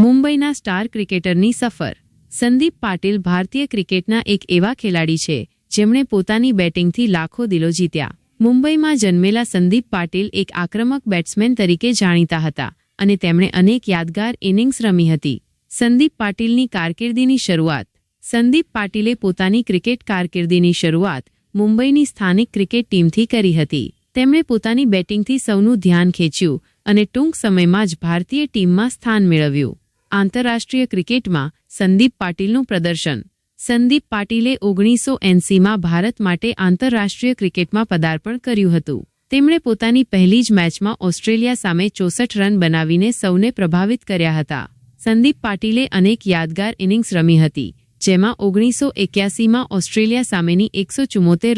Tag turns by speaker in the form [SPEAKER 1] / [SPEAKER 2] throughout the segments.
[SPEAKER 1] મુંબઈના સ્ટાર ક્રિકેટરની સફર. સંદીપ પાટીલ ભારતીય ક્રિકેટના એક એવા ખેલાડી છે, જેમણે પોતાની બેટિંગથી લાખો દિલો જીત્યા. મુંબઈમાં જન્મેલા સંદીપ પાટીલ એક આક્રમક બેટ્સમેન તરીકે જાણીતા હતા અને તેમણે અનેક યાદગાર ઇનિંગ્સ રમી હતી. સંદીપ પાટીલની કારકિર્દીની શરૂઆત. સંદીપ પાટીલે પોતાની ક્રિકેટ કારકિર્દીની શરૂઆત મુંબઈની સ્થાનિક ક્રિકેટ ટીમથી કરી હતી. તેમણે પોતાની બેટિંગથી સૌનું ધ્યાન ખેંચ્યું અને ટૂંક સમયમાં જ ભારતીય ટીમમાં સ્થાન મેળવ્યું. આંતરરાષ્ટ્રીય ક્રિકેટમાં સંદીપ પાટીલનું પ્રદર્શન. સંદીપ પાટીલે ઓગણીસો એંસીમાં ભારત માટે આંતરરાષ્ટ્રીય ક્રિકેટમાં પદાર્પણ કર્યું હતું. તેમણે પોતાની પહેલી જ મેચમાં ઓસ્ટ્રેલિયા સામે ચોસઠ રન બનાવીને સૌને પ્રભાવિત કર્યા હતા. સંદીપ પાટીલે અનેક યાદગાર ઇનિંગ્સ રમી હતી, જેમાં ઓગણીસો એક્યાસીમાં ઓસ્ટ્રેલિયા સામેની એકસો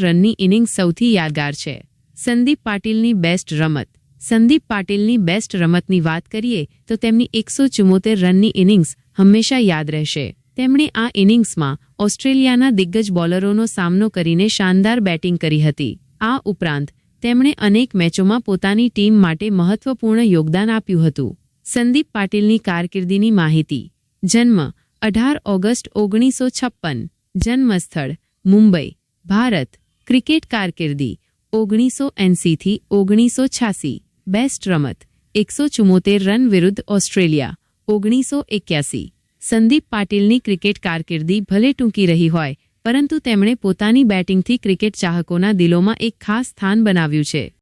[SPEAKER 1] રનની ઇનિંગ્સ સૌથી યાદગાર છે. સંદીપ પાટીલની બેસ્ટ રમત સંદીપ પાટીલની બેસ્ટ રમતની વાત કરીએ, તો તેમની એકસો ચુમ્મોતેર રનની ઇનિંગ્સ હંમેશા યાદ રહેશે. તેમણે આ ઇનિંગ્સમાં ઓસ્ટ્રેલિયાના દિગ્ગજ બોલરોનો સામનો કરીને શાનદાર બેટિંગ કરી હતી. આ ઉપરાંત, તેમણે અનેક મેચોમાં પોતાની ટીમ માટે મહત્વપૂર્ણ યોગદાન આપ્યું હતું. સંદીપ પાટીલની કારકિર્દીની માહિતી. જન્મ અઢાર ઓગસ્ટ ઓગણીસો છપ્પન. જન્મસ્થળ, મુંબઈ. ભારત. ક્રિકેટ કારકિર્દી, ઓગણીસો એંસીથી ઓગણીસો છ્યાસી. બેસ્ટ રમત, એકસો ચુમ્મોતેર રન વિરુદ્ધ ઓસ્ટ્રેલિયા, ઓગણીસો એક્યાસી. સંદીપ પાટીલની ક્રિકેટ કારકિર્દી ભલે ટૂંકી રહી હોય, પરંતુ તેમણે પોતાની બેટિંગથી ક્રિકેટ ચાહકોના દિલોમાં એક ખાસ સ્થાન બનાવ્યું છે.